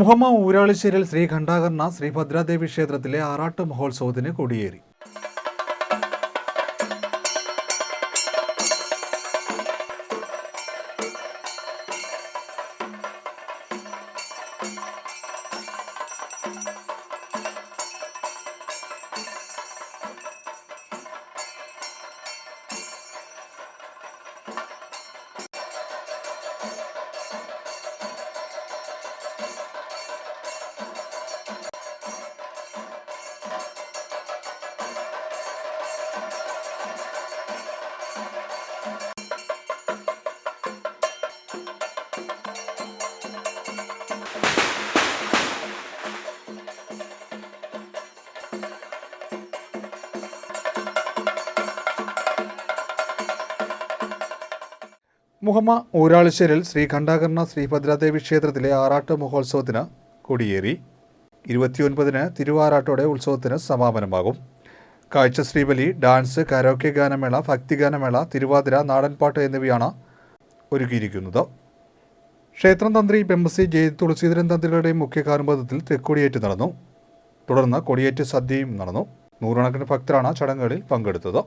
മുഹമ്മ ഊരാളിശ്ശേരിൽ ശ്രീ ഖണ്ഡാകർണ ശ്രീ ഭദ്രാദേവി ക്ഷേത്രത്തിലെ ആറാട്ട് മഹോത്സവത്തിന് കൊടിയേറി. മുഹമ്മ ഊരാളിശ്ശേരിൽ ശ്രീ ശ്രീഭദ്രാദേവി ശ്രീ ഭദ്രാദേവി ക്ഷേത്രത്തിലെ ആറാട്ട് മഹോത്സവത്തിന് കൊടിയേറി. ഇരുപത്തിയൊൻപതിന് തിരുവാറാട്ടോടെ ഉത്സവത്തിന് സമാപനമാകും. കാഴ്ച ശ്രീബലി ഡാൻസ് കരോക്കെ ഗാനമേള ഭക്തിഗാനമേള തിരുവാതിര നാടൻപാട്ട് എന്നിവയാണ് ഒരുക്കിയിരിക്കുന്നത്. ക്ഷേത്രം തന്ത്രി പെമ്പസി ജയ് തുളസീധരൻ തന്ത്രികളുടെ മുഖ്യ കാർമ്പത്തിൽ തെക്കൊടിയേറ്റ് നടന്നു. തുടർന്ന് കൊടിയേറ്റ് സദ്യയും നടന്നു. നൂറുകണക്കിന് ഭക്തരാണ് ചടങ്ങുകളിൽ പങ്കെടുത്തത്.